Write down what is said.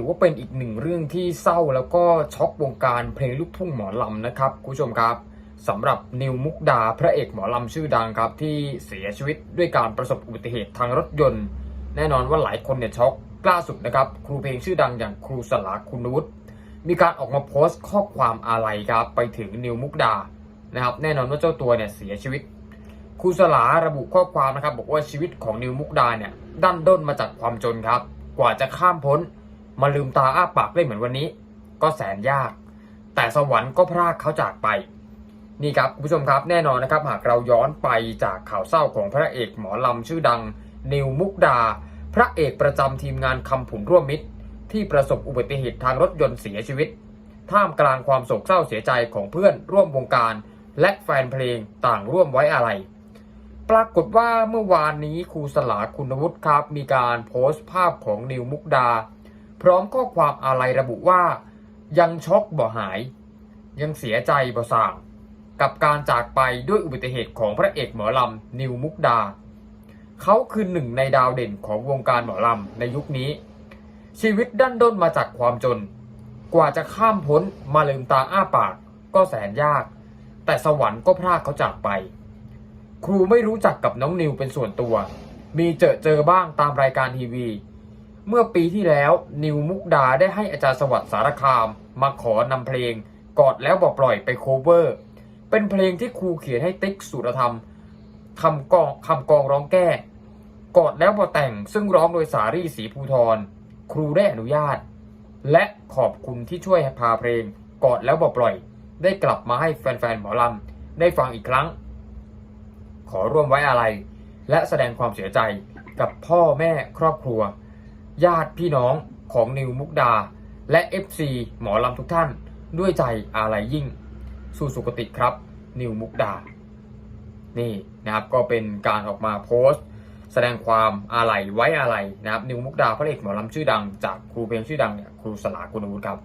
ถือว่าเป็นอีกหนึ่งเรื่องที่เศร้าแล้วก็ช็อกวงการเพลงลูกทุ่งหมอลำนะครับคุณผู้ชมครับสำหรับนิวมุกดาพระเอกหมอลำชื่อดังครับ ที่เสียชีวิตด้วยการประสบอุบัติเหตุทางรถยนต์ แน่นอนว่าหลายคนเนี่ยช็อกล่าสุดนะครับ ครูเพลงชื่อดังอย่างครูสลาคุณวุฒิมีการออกมาโพสต์ข้อความอาลัยครับไปถึงนิวมุกดานะครับ แน่นอนว่าเจ้าตัวเนี่ยเสียชีวิต ครูสลาระบุข้อความนะครับ บอกว่าชีวิตของนิวมุกดาเนี่ยดันด้นมาจากความจนครับ กว่าจะข้ามพ้น มาลืมตาอ้าปากได้เหมือนวันนี้ ก็แสนยาก แต่สวรรค์ก็พรากเขาจากไปนี่ครับคุณผู้ชมครับแน่นอนนะครับ หากเราย้อนไปจากข่าวเศร้าของพระเอกหมอลำชื่อดัง นิวมุกดา พระเอกประจำทีมงานคำผุนร่วมมิตร ที่ประสบอุบัติเหตุทางรถยนต์เสียชีวิต ท่ามกลางความโศกเศร้าเสียใจของเพื่อนร่วมวงการ และแฟนเพลงต่างร่วมไว้อาลัยปรากฏว่าเมื่อวานนี้ครูสลาคุณวุฒิครับ มีการโพสต์ภาพของนิวมุกดา พร้อมข้อความอาลัยระบุว่า ยังช็อกบ่หาย ยังเสียใจบ่ส่างกับการจากไปด้วยอุบัติเหตุของพระเอกหมอลำนิวมุกดา เขาคือหนึ่งในดาวเด่นของวงการหมอลำในยุคนี้ ชีวิตดั้นด้นมาจากความจน กว่าจะข้ามพ้นมาลืมตาอ้าปากก็แสนยาก แต่สวรรค์ก็พรากเขาจากไป ครูไม่รู้จักกับน้องนิวเป็นส่วนตัว มีเจอเจอบ้างตามรายการทีวี เมื่อปีที่แล้วนิวมุกดาได้ให้อาจารย์สวัสดิ์สารคาม มาขอนำเพลง กอดแล้วบอกปล่อยไปโคเวอร์ เป็นเพลงที่ครูเขียนให้ติ๊กสุรธรรมคำกองคำกองร้องแก้ กอดแล้วบอแต่งซึ่งร้องโดยสารีศรีภูทร ครูได้อนุญาต และขอบคุณที่ช่วยพาเพลง กอดแล้วบอกปล่อย ได้กลับมาให้แฟนๆหมอลำได้ฟังอีกครั้ง ขอร่วมไว้อาลัยและแสดงความเสียใจกับพ่อแม่ครอบครัว ญาติพี่น้องของนิวมุกดา และ FC หมอลำทุกท่าน ด้วยใจอาลัยยิ่ง สู่สุคติครับ นิวมุกดา นี่นะครับก็เป็นการออกมาโพสต์ แสดงความอาลัยไว้อาลัยนะครับ นิวมุกดาพระเอกหมอลำชื่อดัง จากครูเพลงชื่อดังเนี่ยครูสลาคุณวุฒิครับ